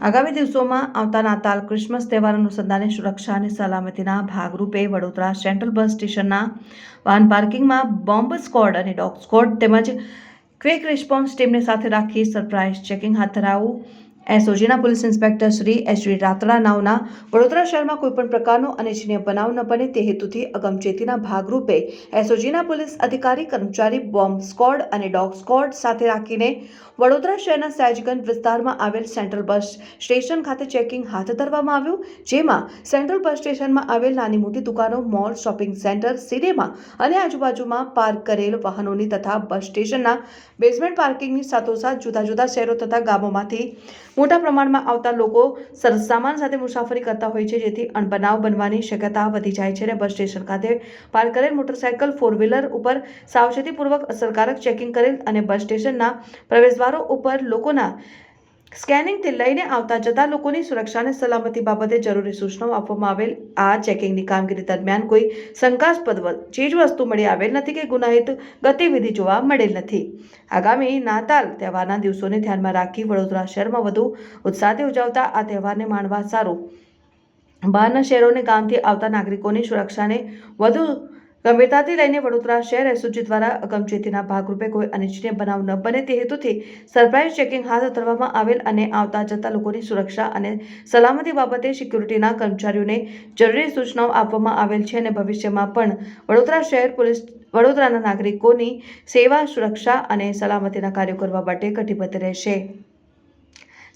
આગામી દિવસોમાં આવતા નાતાલ, ક્રિસમસ તહેવાર અનુસંધાને સુરક્ષા અને સલામતીના ભાગરૂપે વડોદરા સેન્ટ્રલ બસ સ્ટેશનના વાહન પાર્કિંગમાં બોમ્બ સ્કોડ અને ડોગ સ્કોડ તેમજ ક્વિક રિસ્પોન્સ ટીમને સાથે રાખી સરપ્રાઇઝ ચેકિંગ હાથ ધરાવું. એસઓજીના police inspector Shri H D Ratda નાવના Vadodara શહેરમાં કોઈપણ પ્રકારનો અનિચ્છનીય બનાવ ન બને તે હેતુથી અગમચેતીના ભાગરૂપે એસઓજીના પોલીસ અધિકારી, કર્મચારી, બોમ્બ સ્કોડ અને ડોગ સ્કોડ સાથે રાખીને વડોદરા શહેરના સયાજગંજ વિસ્તારમાં આવેલ સેન્ટ્રલ બસ સ્ટેશન ખાતે ચેકિંગ હાથ ધરવામાં આવ્યું, જેમાં સેન્ટ્રલ બસ સ્ટેશનમાં આવેલ નાની મોટી દુકાનો, મોલ, શોપિંગ સેન્ટર, સિનેમા અને આજુબાજુમાં પાર્ક કરેલ વાહનોની તથા બસ સ્ટેશનના બેઝમેન્ટ પાર્કિંગની સાથોસાથ જુદા જુદા શહેરો તથા ગામોમાંથી મોટા પ્રમાણમાં આવતા લોકો સરસામાન સાથે મુસાફરી કરતા હોય છે, જેથી અણબનાવ બનવાની શક્યતા વધી જાય છે. અને બસ સ્ટેશન ખાતે પાર્ક કરેલ મોટરસાયકલ ફોર વ્હીલર ઉપર સાવચેતીપૂર્વક અસરકારક ચેકિંગ કરેલ અને બસ સ્ટેશનના પ્રવેશદ્વારો ઉપર લોકોના સ્કેનિંગથી લઈને આવતા જતા લોકોની સુરક્ષા અને સલામતી બાબતે જરૂરી સૂચનાઓ આપવામાં આવેલ. આ ચેકિંગની કામગીરી દરમિયાન કોઈ શંકાસ્પદ ચીજવસ્તુ મળી આવેલ નથી કે ગુનાહિત ગતિવિધિ જોવા મળેલ નથી. આગામી નાતાલ તહેવારના દિવસોને ધ્યાનમાં રાખી વડોદરા શહેરમાં વધુ ઉત્સાહથી ઉજવતા આ તહેવારને માણવા સારું. બહારના શહેરોને ગામથી આવતા નાગરિકોની સુરક્ષાને વધુ ગંભીરતાથી લઈને વડોદરા શહેર એસઓજી દ્વારા અગમચેતીના ભાગરૂપે કોઈ અનિચ્છનીય બનાવ ન બને તે હેતુથી સરપ્રાઇઝ ચેકિંગ હાથ ધરવામાં આવેલ અને આવતા જતા લોકોની સુરક્ષા અને સલામતી બાબતે સિક્યુરિટીના કર્મચારીઓને જરૂરી સૂચનાઓ આપવામાં આવેલ છે અને ભવિષ્યમાં પણ વડોદરા શહેર પોલીસ, વડોદરાના નાગરિકોની સેવા, સુરક્ષા અને સલામતીના કાર્યો કરવા માટે કટિબદ્ધ રહેશે.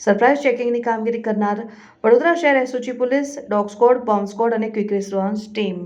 સરપ્રાઇઝ ચેકિંગની કામગીરી કરનાર વડોદરા શહેર SOG police, dog squad, bomb squad અને ક્વિક રિસ્પોન્સ ટીમ